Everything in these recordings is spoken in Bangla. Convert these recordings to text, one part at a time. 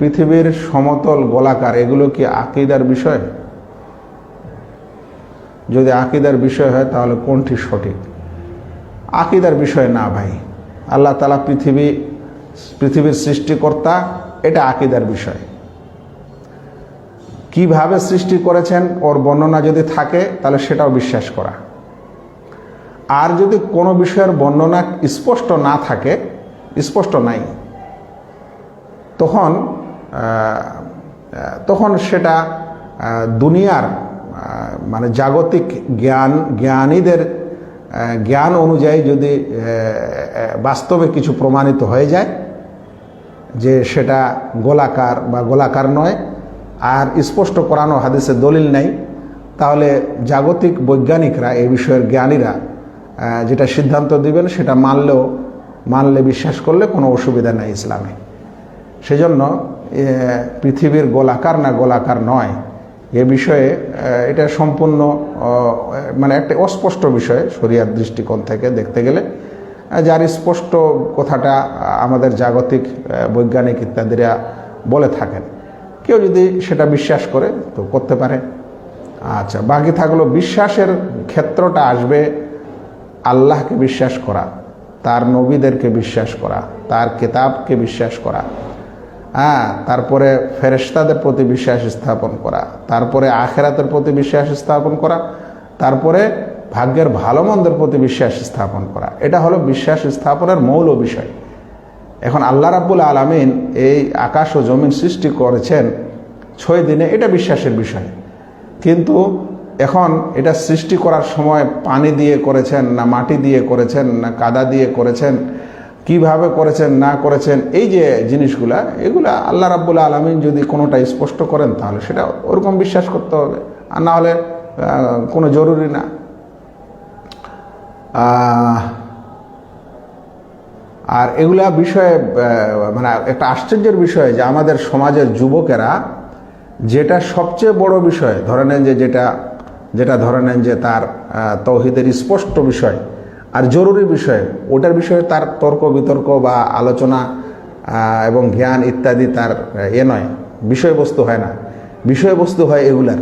পৃথিবীর সমতল গোলাকার, এগুলো কি আকিদার বিষয়? যদি আকিদার বিষয় হয়, তাহলে কোনটি সঠিক? আকিদার বিষয় না ভাই। আল্লাহ তালা পৃথিবী, পৃথিবীর সৃষ্টিকর্তা, এটা আকিদার বিষয়। কীভাবে সৃষ্টি করেছেন, ওর বর্ণনা যদি থাকে, তাহলে সেটাও বিশ্বাস করা। আর যদি কোনো বিষয়ের বর্ণনা স্পষ্ট না থাকে, স্পষ্ট নাই, তখন তখন সেটা দুনিয়ার মানে জাগতিক জ্ঞান, জ্ঞানীদের জ্ঞান অনুযায়ী যদি বাস্তবে কিছু প্রমাণিত হয়ে যায়, যে সেটা গোলাকার বা গোলাকার নয়, আর স্পষ্ট করানো হাদিসে দলিল নেই, তাহলে জাগতিক বৈজ্ঞানিকরা, এই বিষয়ের জ্ঞানীরা যেটা সিদ্ধান্ত দিবেন সেটা মানলেও, মানলে বিশ্বাস করলে কোনো অসুবিধা নেই ইসলামে। সেজন্য পৃথিবীর গোলাকার না গোলাকার নয়। এ বিষয়ে এটা সম্পূর্ণ মানে একটা অস্পষ্ট বিষয় শরিয়ার দৃষ্টিকোণ থেকে দেখতে গেলে। যার স্পষ্ট কথাটা আমাদের জাগতিক বৈজ্ঞানিক ইত্যাদিরা বলে থাকেন। কেউ যদি সেটা বিশ্বাস করে, তো করতে পারে। আচ্ছা বাকি থাকল বিশ্বাসের ক্ষেত্রটা আসবে আল্লাহকে বিশ্বাস করা, তার নবীদেরকে বিশ্বাস করা, তার কেতাবকে বিশ্বাস করা। হ্যাঁ তারপরে ফেরেশতাদের প্রতি বিশ্বাস স্থাপন করা, তারপরে আখেরাতের প্রতি বিশ্বাস স্থাপন করা, তারপরে ভাগ্যের ভালো মন্দের প্রতি বিশ্বাস স্থাপন করা। এটা হলো বিশ্বাস স্থাপনের মৌল বিষয়। এখন আল্লাহ রাব্বুল আলামিন এই আকাশ ও জমিন সৃষ্টি করেছেন ছয় দিনে, এটা বিশ্বাসের বিষয়। কিন্তু এখন এটা সৃষ্টি করার সময় পানি দিয়ে করেছেন, না মাটি দিয়ে করেছেন, না কাদা দিয়ে করেছেন কীভাবে করেছেন, না করেছেন, এই যে জিনিসগুলা, এগুলা আল্লাহ রাব্বুল আলমিন যদি কোনোটা স্পষ্ট করেন, তাহলে সেটা ওরকম বিশ্বাস করতে হবে। আর না হলে কোনো জরুরি না। আর এগুলা বিষয়ে মানে একটা আশ্চর্যের বিষয় যে আমাদের সমাজের যুবকেরা যেটা সবচেয়ে বড় বিষয়, ধরে নেন যে যেটা যেটা ধরে নেন যে তার তৌহিদের স্পষ্ট বিষয় আর জরুরি বিষয়, ওটার বিষয়ে তার তর্ক বিতর্ক বা আলোচনা এবং জ্ঞান ইত্যাদি তার এ নয়। বিষয়বস্তু হয় না। বিষয়বস্তু হয় এগুলার।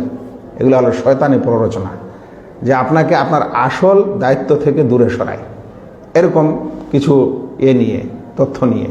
এগুলো হলো শয়তানি প্ররোচনা, যে আপনাকে আপনার আসল দায়িত্ব থেকে দূরে সরায়। এরকম কিছু এ নিয়ে, তথ্য নিয়ে।